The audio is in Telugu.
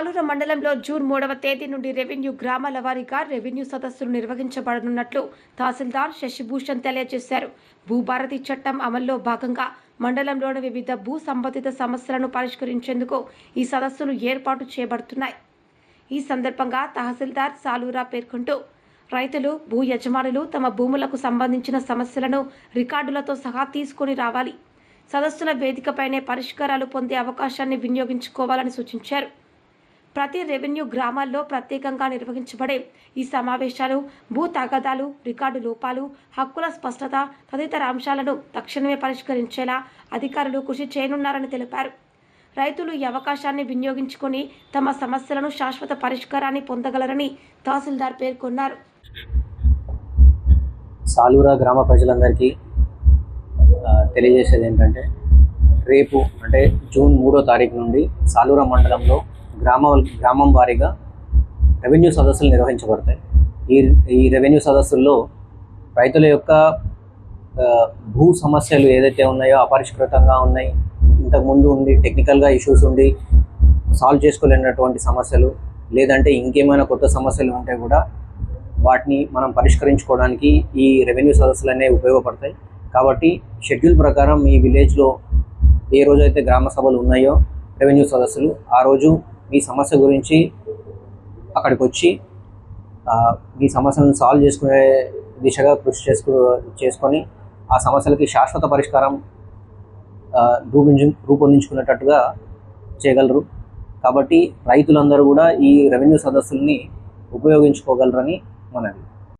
మండలంలో జూన్ మూడవ తేదీ నుండి రెవెన్యూ గ్రామాల వారీగా రెవెన్యూ సదస్సులు నిర్వహించబడనున్నట్లు తహసీల్దార్ శశిభూషణ్ తెలియజేశారు. భూభారతి చట్టం అమల్లో భాగంగా మండలంలోని వివిధ భూ సంబంధిత సమస్యలను పరిష్కరించేందుకు ఈ సదస్సులు ఏర్పాటు చేయబడుతున్నాయి. ఈ సందర్భంగా తహసీల్దార్ సాలూరా పేర్కొంటూ రైతులు భూ యజమానులు తమ భూములకు సంబంధించిన సమస్యలను రికార్డులతో సహా తీసుకొని రావాలి. సదస్సుల వేదికపైనే పరిష్కారాలు పొందే అవకాశాన్ని వినియోగించుకోవాలని సూచించారు. ప్రతి రెవెన్యూ గ్రామాల్లో ప్రత్యేకంగా నిర్వహించబడే ఈ సమావేశాలు భూ తగాదాలు రికార్డు లోపాలు హక్కుల స్పష్టత తదితర అంశాలను తక్షణమే పరిష్కరించేలా అధికారులు కృషి చేయనున్నారని తెలిపారు. రైతులు ఈ అవకాశాన్ని వినియోగించుకొని తమ సమస్యలను శాశ్వత పరిష్కారాన్ని పొందగలరని తహసీల్దార్ పేర్కొన్నారు. సాలూరా గ్రామ ప్రజలందరికీ తెలియజేసేది ఏంటంటే రేపు అంటే జూన్ మూడో తారీఖు నుండి సాలూరా మండలంలో గ్రామ గ్రామం వారీగా రెవెన్యూ సదస్సులు నిర్వహించబడతాయి. ఈ ఈ రెవెన్యూ సదస్సుల్లో రైతుల యొక్క భూ సమస్యలు ఏదైతే ఉన్నాయో అపరిష్కృతంగా ఉన్నాయి ఇంతకుముందు ఉండి టెక్నికల్గా ఇష్యూస్ ఉండి సాల్వ్ చేసుకోలేనటువంటి సమస్యలు లేదంటే ఇంకేమైనా కొత్త సమస్యలు ఉంటే కూడా వాటిని మనం పరిష్కరించుకోవడానికి ఈ రెవెన్యూ సదస్సులు అనేవి ఉపయోగపడతాయి. కాబట్టి షెడ్యూల్ ప్రకారం మీ విలేజ్లో ఏ రోజైతే గ్రామ సభలు ఉన్నాయో రెవెన్యూ సదస్సులు ఆ రోజు మీ సమస్య గురించి అక్కడికి వచ్చి మీ సమస్యలను సాల్వ్ చేసుకునే దిశగా కృషి చేసుకు చేసుకొని ఆ సమస్యలకి శాశ్వత పరిష్కారం ఆ, రూపించు రూపొందించుకునేటట్టుగా చేయగలరు. కాబట్టి రైతులందరూ కూడా ఈ రెవెన్యూ సదస్సుల్ని ఉపయోగించుకోగలరని మనది